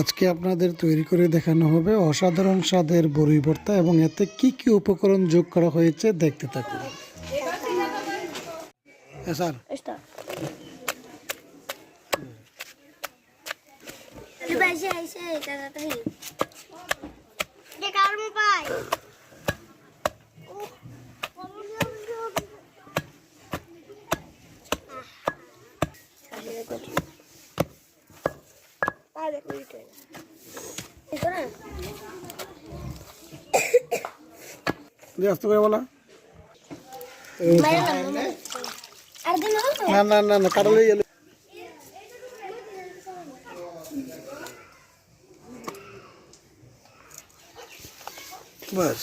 আজকে আপনাদের তৈরি করে দেখানো হবে অসাধারণ স্বাদের বড়ি ভর্তা এবং এতে কি কি উপকরণ যোগ করা হয়েছে দেখতে থাকুন। হ্যাঁ sir. ba mo pa. Ito na. দিয়ে আস্তে করে বলা. না না না না কারলে এলো বাস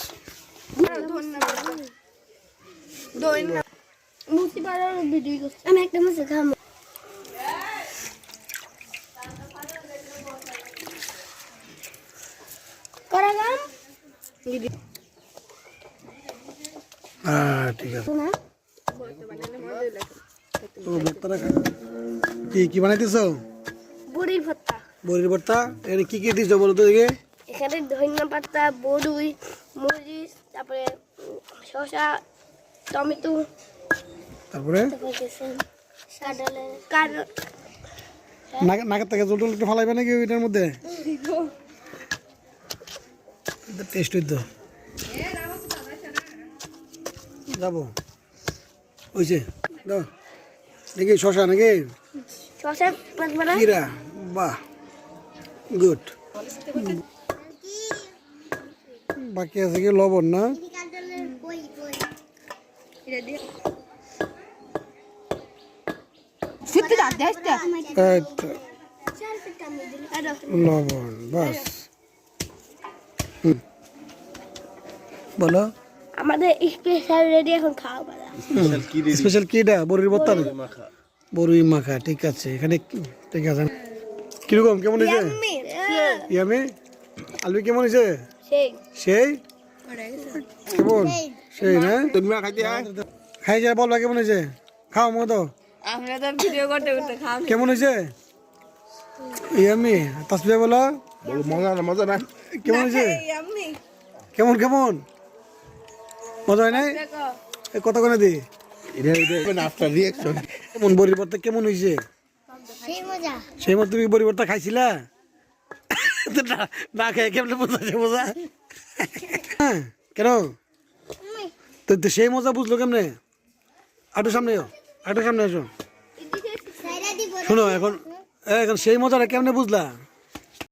মুসি পাড়ার ভিডিও আমি একটা মুসি খাব করা গাম হ্যাঁ ঠিক আছে। তো ভর্তাটা কি কি বানাইতেছ? বুড়ির ভর্তা। বড়ির ভর্তা? এখানে কি কি দিছো বলো তো দেখে। এখানে ধনিয়া পাতা বড়ুই মরিচ তারপরে শসা টমেটো। তারপরে? নাকের থেকে জল টল একটু ফালাইবে নাকি ওইটার মধ্যে? টেস্ট হইতো যাব। ওইছে দাও। দেখি শশা নাকি? কিরা? বাহ গুড। বাকি আছে কি লবণ না? লবণ বাস। হুম। বলো। আমাদের স্পেশাল রেডি এখন খাওয়া পালা স্পেশাল কিটা বড়ির ভর্তা না? বড়ি মাখা। ঠিক আছে। এখানে ঠিক আছে। কীরকম কেমন হয়েছে? ইয়ামি আলু কেমন হয়েছে? সেই। সেই? কেমন? সেই। না? তুমি খাইতে আয়। খাই যায় বলবা কেমন হয়েছে? খাও মতো আমরা তো ভিডিও করতে করতে খাওয়া কেমন হয়েছে? ইয়ামি তাসবিয়া বলো। বলো মজা না মজা না। কেমন হয়েছে? কেমন কেমন? মজা হয় নাই? দেখো। এই কত দি? কেমন বড়ির ভর্তা কেমন হয়েছে সেই মজা। মতো তুমি ভর্তা খাইছিলা? তো না না খেয়ে কেমন বোঝা হ্যাঁ কেন? তো সেই মজা বুঝলো কেমনে? আটু সামনে আটু সামনে শোনো এখন এ, এখন সেই মজাটা কেমনে বুঝলা?